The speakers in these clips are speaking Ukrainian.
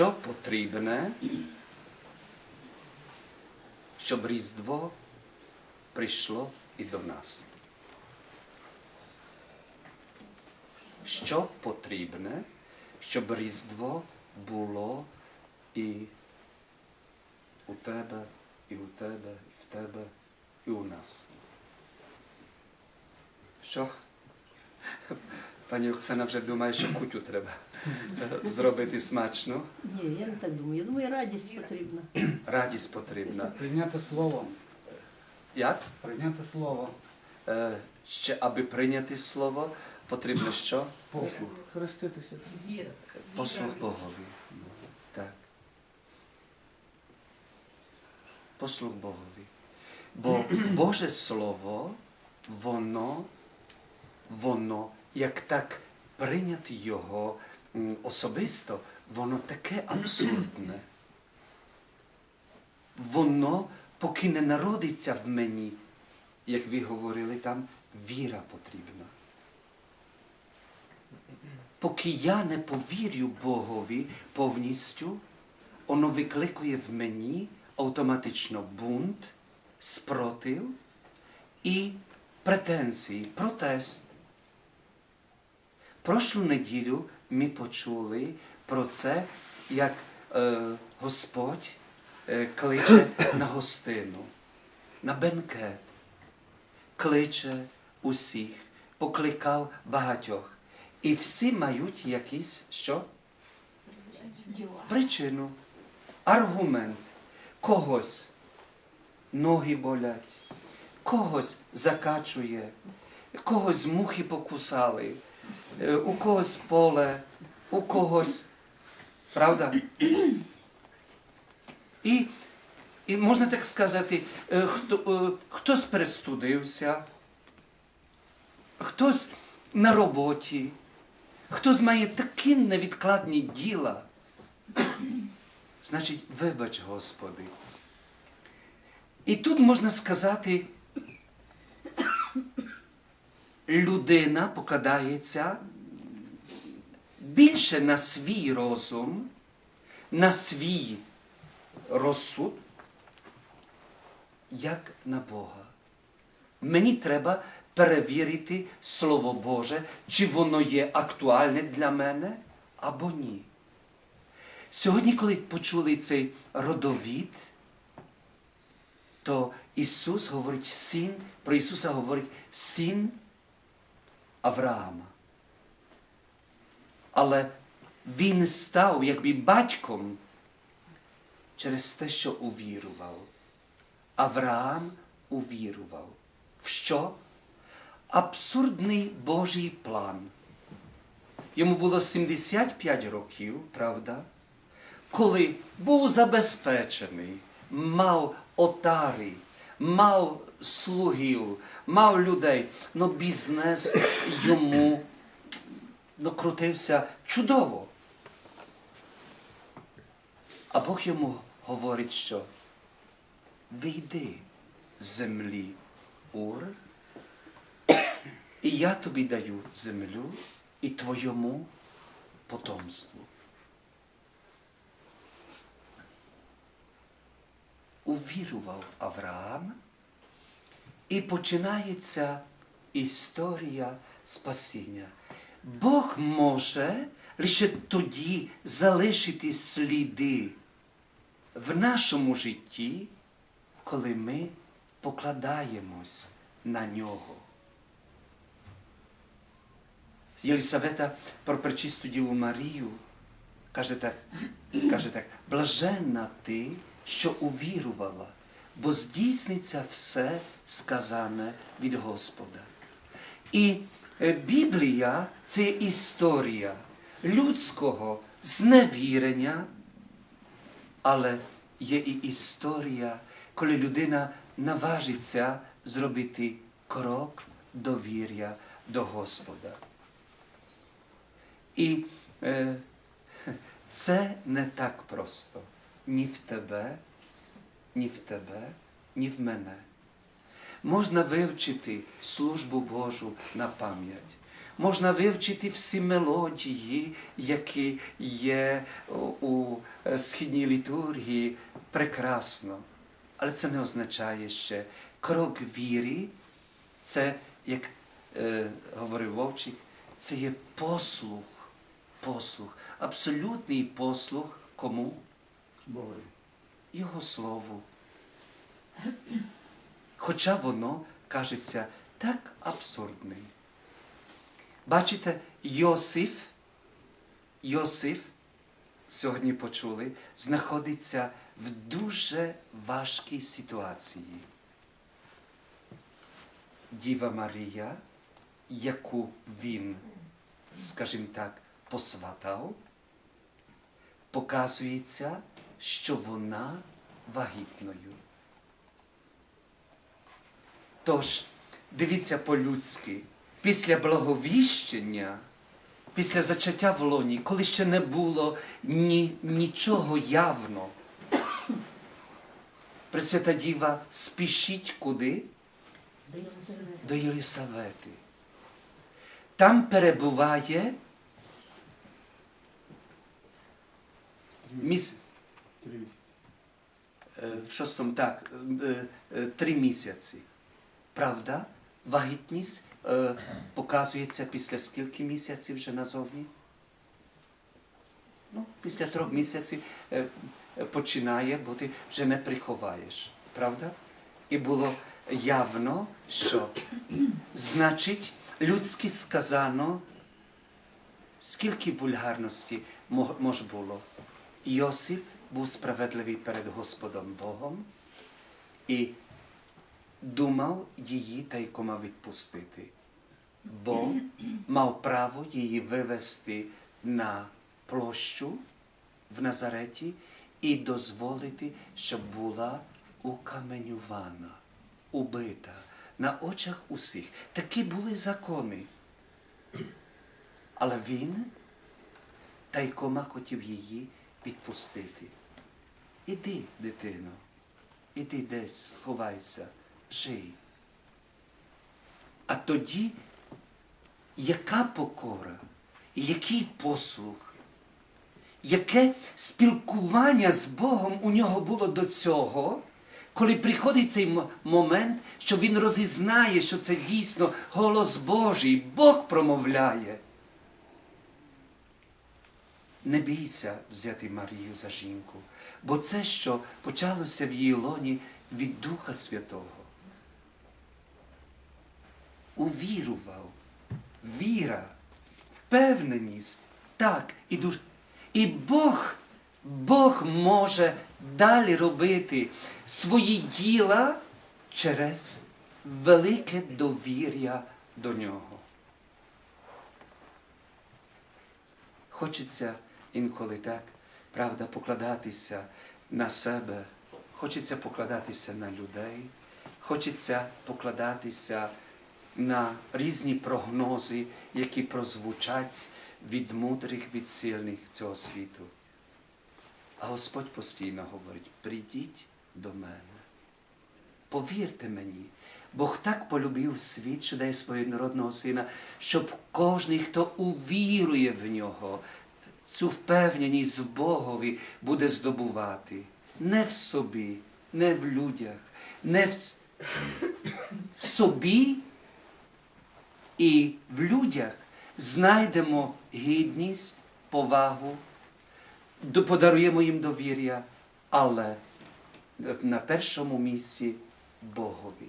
що потрібне, щоб Різдво прийшло і до нас. Що потрібне, щоб Різдво було і у тебе, і у тебе, і в тебе, і у нас. Що? Пані Оксана вже думає, що кутю треба е, зробити смачно. Ні, я не так думаю. Я думаю, радість потрібна. Радість потрібна. Прийняти слово. Як? Прийняти слово. Е, ще аби прийняти слово, потрібно що? Послух. Хреститися. Віра. Послух Богові. Так. Послух Богові. Бо Боже Слово, воно, воно, як так прийняти його особисто, воно таке абсурдне. Воно, поки не народиться в мені, як ви говорили там, віра потрібна. Поки я не повірю Богові повністю, воно викликує в мені автоматично бунт, спротив і претензії, протест. Прошлу неділю ми почули про це, як е, Господь е, кличе на гостину, на бенкет, кличе усіх, покликав багатьох. І всі мають якісь що? Причину, аргумент. Когось ноги болять, когось закачує, когось мухи покусали, у когось поле, у когось. Правда? І, і можна так сказати, е, хто, е, хтось перестудився, хтось на роботі, хтось має такі невідкладні діла. Значить, вибач, Господи. І тут можна сказати, людина покладається більше на свій розум, на свій розсуд, як на Бога. Мені треба перевірити Слово Боже, чи воно є актуальне для мене або ні. Сьогодні, коли почули цей родовід, то Ісус говорить син, про Ісуса говорить син Авраама. Але Він став якби батьком через те, що увірував. Авраам увірував. В що? Абсурдний Божий план. Йому було 75 років, правда? Коли був забезпечений, мав отари, мав слугів, мав людей, но бізнес йому ну, крутився чудово. А Бог йому говорить, що вийди з землі Ур, і я тобі даю землю і твоєму потомству. Увірував Авраам, і починається історія спасіння. Бог може лише тоді залишити сліди в нашому житті, коли ми покладаємось на нього. Єлисавета про пречисту Діву Марію каже так, скаже так, блаженна ти, що увірувала, бо здійсниться все сказане від Господа. І е, Біблія це історія людського зневірення, але є і історія, коли людина наважиться зробити крок довір'я до Господа. І е, це не так просто ні в тебе, ні в тебе, ні в мене. Можна вивчити службу Божу на пам'ять. можна вивчити всі мелодії, які є у- східній літургії. Прекрасно. Але це не означає ще крок віри, це, як е, говорив Вовчик, це є послух. Послух. Абсолютний послух кому? Богові. Його Слову. Хоча воно кажеться так абсурдним. Бачите, Йосиф, Йосиф, сьогодні почули, знаходиться в дуже важкій ситуації. Діва Марія, яку він, скажімо так, посватав, показується, що вона вагітною. Тож, дивіться по-людськи, після благовіщення, після зачаття в лоні, коли ще не було ні, нічого явно, Пресвята Діва спішіть куди? До Єлисавети. Там перебуває міс... В шостому, так, е, е, три місяці. Правда? Вагітність е, показується після скільки місяців вже назовні? Ну, після трьох місяців починає бути, вже не приховаєш. Правда? І було явно, що значить, людськи сказано, скільки вульгарності мо- мож було. Йосип був справедливий перед Господом Богом і думав її тайкома відпустити, бо мав право її вивести на площу в Назареті і дозволити, щоб була укаменювана, убита на очах усіх. Такі були закони. Але він тайкома хотів її відпустити. Іди, дитино, іди десь, ховайся, жий. А тоді, яка покора, який послух, яке спілкування з Богом у нього було до цього, коли приходить цей момент, що він розізнає, що це дійсно голос Божий, Бог промовляє. Не бійся взяти Марію за жінку, бо це, що почалося в її лоні від Духа Святого. Увірував, віра, впевненість, так, і душ. І Бог, Бог може далі робити свої діла через велике довір'я до нього. Хочеться інколи так, правда, покладатися на себе, хочеться покладатися на людей, хочеться покладатися на різні прогнози, які прозвучать від мудрих, від сильних цього світу. А Господь постійно говорить: прийдіть до мене. Повірте мені, Бог так полюбив світ, що дає свого народного сина, щоб кожен, хто увірує в нього, цю впевненість в Богові буде здобувати не в собі, не в людях, не в, в собі і в людях знайдемо гідність, повагу, подаруємо їм довір'я, але на першому місці Богові.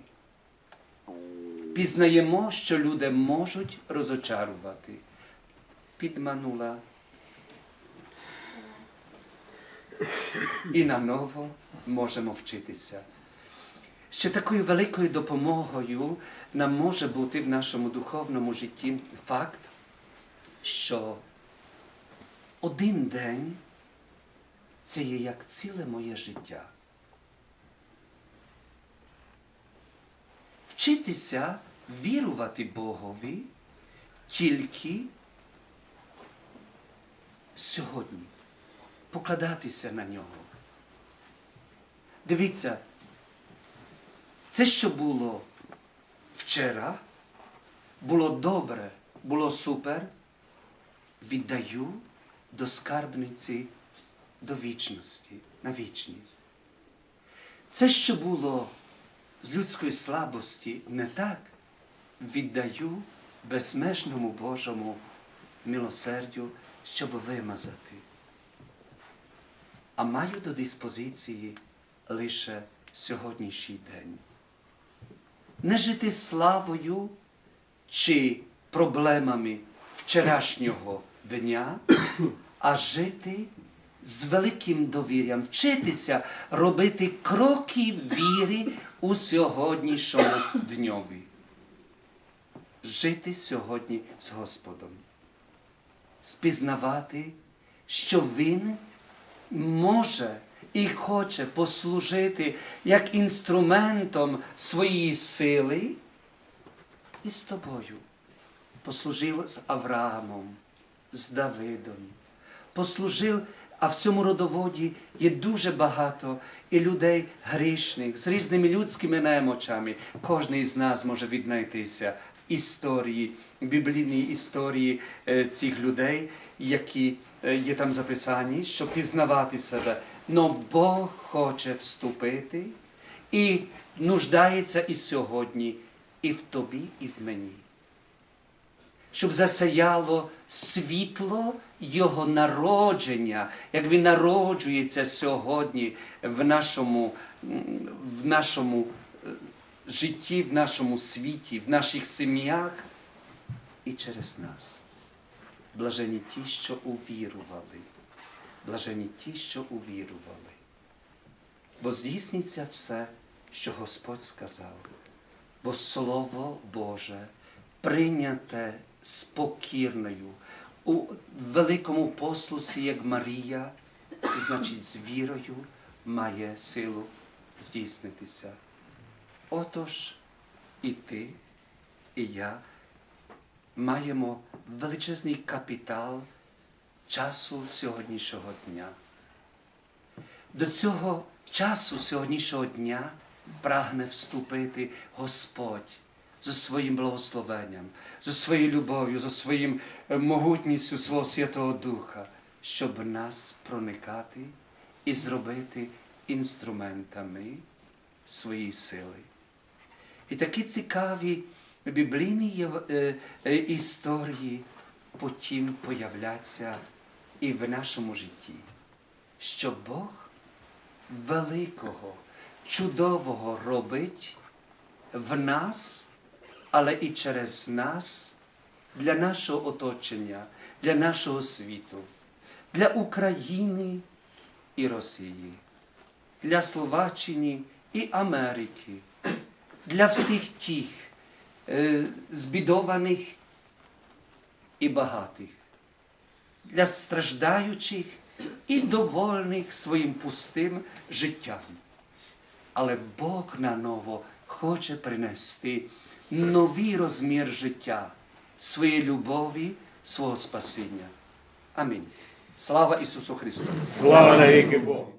Пізнаємо, що люди можуть розочарувати. Підманула. І наново можемо вчитися. Ще такою великою допомогою нам може бути в нашому духовному житті факт, що один день це є як ціле моє життя. Вчитися вірувати Богові тільки сьогодні, покладатися на нього. Дивіться, це, що було вчора, було добре, було супер, віддаю до скарбниці до вічності, на вічність. Це, що було з людської слабості, не так, віддаю безмежному Божому милосердю, щоб вимазати. А маю до диспозиції лише сьогоднішній день. Не жити славою чи проблемами вчорашнього дня, а жити з великим довір'ям, вчитися робити кроки віри у сьогоднішньому дньові. Жити сьогодні з Господом, спізнавати, що Він може і хоче послужити як інструментом своєї сили і з тобою. Послужив з Авраамом, з Давидом, послужив, а в цьому родоводі є дуже багато і людей грішних з різними людськими немочами. Кожен із нас може віднайтися в історії, біблійній історії е, цих людей, які є там записані, щоб пізнавати себе. Но Бог хоче вступити і нуждається і сьогодні, і в тобі, і в мені щоб засяяло світло Його народження, як Він народжується сьогодні в нашому, в нашому е, житті, в нашому світі, в наших сім'ях і через нас. Блажені ті, що увірували. Блажені ті, що увірували. Бо здійсниться все, що Господь сказав. Бо Слово Боже прийняте спокірною у великому послусі, як Марія, значить, з вірою має силу здійснитися. Отож, і ти, і я маємо величезний капітал часу сьогоднішнього дня. До цього часу сьогоднішнього дня прагне вступити Господь зі своїм благословенням, зі своєю любов'ю, зі своїм е, могутністю свого Святого Духа, щоб нас проникати і зробити інструментами своєї сили. І такі цікаві біблійні єв- е, е, історії потім появляться і в нашому житті, що Бог великого, чудового робить в нас, але і через нас для нашого оточення, для нашого світу, для України і Росії, для Словаччини і Америки, для всіх тих збідованих і багатих, для страждаючих і довольних своїм пустим життям. Але Бог наново хоче принести новий розмір життя, своєї любові, свого спасіння. Амінь. Слава Ісусу Христу! Слава навіки Богу!